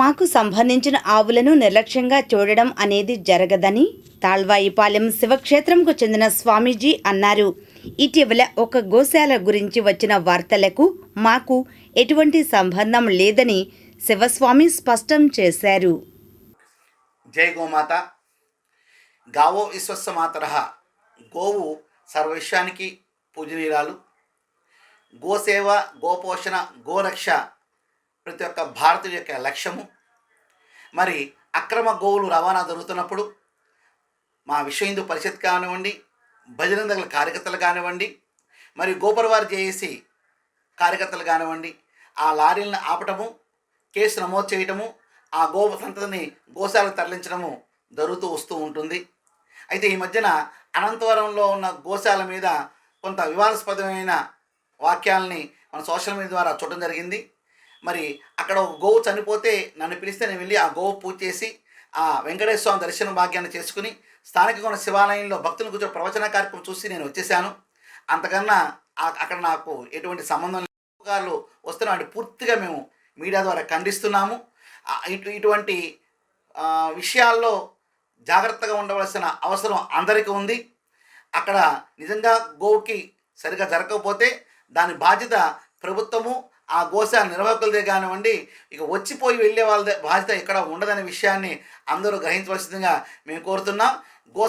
మాకు సంబంధించిన ఆవులను నిర్లక్ష్యంగా చూడడం అనేది జరగదని తాళ్వాయిపాలెం శివక్షేత్రంకు చెందిన స్వామీజీ అన్నారు. ఇటీవల ఒక గోశాల గురించి వచ్చిన వార్తలకు మాకు ఎటువంటి సంబంధం లేదని శివస్వామి స్పష్టం చేశారు. జై గోమాత. గావో విశ్వస్సమాతర గోవు సర్వవిశ్వానికి పూజనీయురాలు. గోసేవ గోపోషణ గోరక్ష ప్రతి ఒక్క భారతీయ యొక్క లక్ష్యము. మరి అక్రమ గోవులు రవాణా జరుగుతున్నప్పుడు మా విశ్వ హిందూ పరిషత్ కానివ్వండి భజన కార్యకర్తలు కానివ్వండి మరి గోపురవారి జేఏసీ కార్యకర్తలు కానివ్వండి ఆ లారీలను ఆపటము కేసు నమోదు చేయటము ఆ గో సంతతిని గోశాలకు తరలించడము జరుగుతూ వస్తూ ఉంటుంది. అయితే ఈ మధ్యన అనంతవరంలో ఉన్న గోశాల మీద కొంత వివాదాస్పదమైన వాక్యాలని మన సోషల్ మీడియా ద్వారా చూడటం జరిగింది. మరి అక్కడ ఒక గోవు చనిపోతే నన్ను పిలిస్తే నేను వెళ్ళి ఆ గోవు పూజ చేసి ఆ వెంకటేశ్వర స్వామి దర్శన భాగ్యాన్ని చేసుకుని స్థానికంగా ఉన్న శివాలయంలో భక్తులు కూర్చొని ప్రవచన కార్యక్రమం చూసి నేను వచ్చేసాను. అంతకన్నా అక్కడ నాకు ఎటువంటి సంబంధం గారు వస్తున్న వాటిని పూర్తిగా మేము మీడియా ద్వారా ఖండిస్తున్నాము. ఇటు ఇటువంటి విషయాల్లో జాగ్రత్తగా ఉండవలసిన అవసరం అందరికీ ఉంది. అక్కడ నిజంగా గోవుకి సరిగా జరగకపోతే దాని బాధ్యత ప్రభుత్వము ఆ గోశాల నిర్వాహకులదే కానివ్వండి ఇక వచ్చిపోయి వెళ్ళే వాళ్ళ బాధ్యత ఇక్కడ ఉండదనే విషయాన్ని అందరూ గ్రహించవలసిందిగా మేము కోరుతున్నాం. గో